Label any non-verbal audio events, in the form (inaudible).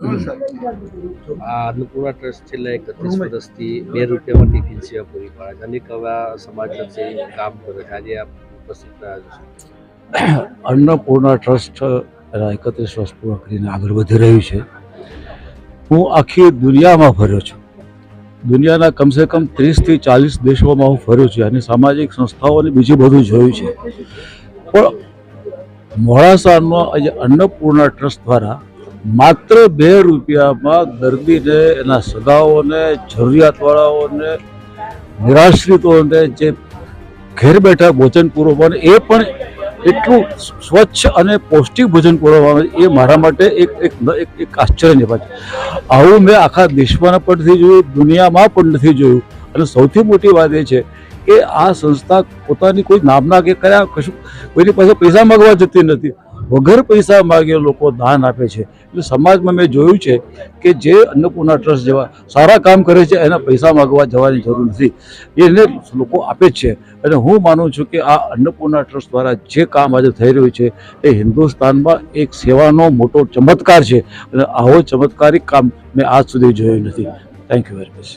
આ અન્નપૂર્ણા ટ્રસ્ટ છેલ્લા એકત્રીસ વર્ષથી બે રૂપિયામાં ટિફિન સેવા પૂરી પાડે છે. અનેક આવા સમાજલક્ષી કામ કરે છે. આજે આપ ઉપસ્થિત રહ્યા છો (coughs) અન્નપૂર્ણા ટ્રસ્ટ એના એકત્રીસ વર્ષ પૂરા કરીને આગળ વધી રહ્યું છે. હું આખી દુનિયામાં ફર્યો છું. દુનિયાના કમસે કમ ત્રીસથી ચાલીસ દેશોમાં હું ફર્યો છું. અને સામાજિક સંસ્થાઓને બીજું બધું જોયું છે. પણ મોડાસાનો આજે અન્નપૂર્ણા ટ્રસ્ટ દ્વારા માત્ર બે રૂપિયામાં દર્દીને, એના સગાઓને, જરૂરિયાતવાળાઓને, નિરાશ્રિતોને જે ઘેર બેઠા ભોજન પૂરવવાનું, એ પણ એટલું સ્વચ્છ અને પૌષ્ટિક ભોજન પૂરવામાં આવે એ મારા માટે એક એક એક આશ્ચર્યની વાત આવું મેં આખા દેશમાં પણ નથી જોયું, દુનિયામાં પણ નથી જોયું. અને સૌથી મોટી વાત એ છે કે આ સંસ્થા પોતાની કોઈ નામના કે કયા કશું, કોઈની પાસે પૈસા માગવા જતી નથી. વગર પૈસા માગે લોકો દાન આપે છે. એટલે સમાજમાં મેં જોયું છે કે જે અન્નપૂર્ણા ટ્રસ્ટ જેવા સારા કામ કરે છે, એના પૈસા માગવા જવાની જરૂર નથી. એને લોકો આપે જ છે. અને હું માનું છું કે આ અન્નપૂર્ણા ટ્રસ્ટ દ્વારા જે કામ આજે થઈ રહ્યું છે, એ હિન્દુસ્તાનમાં એક સેવાનો મોટો ચમત્કાર છે. અને આવો ચમત્કારિક કામ મેં આજ સુધી જોયું નથી. Thank you very much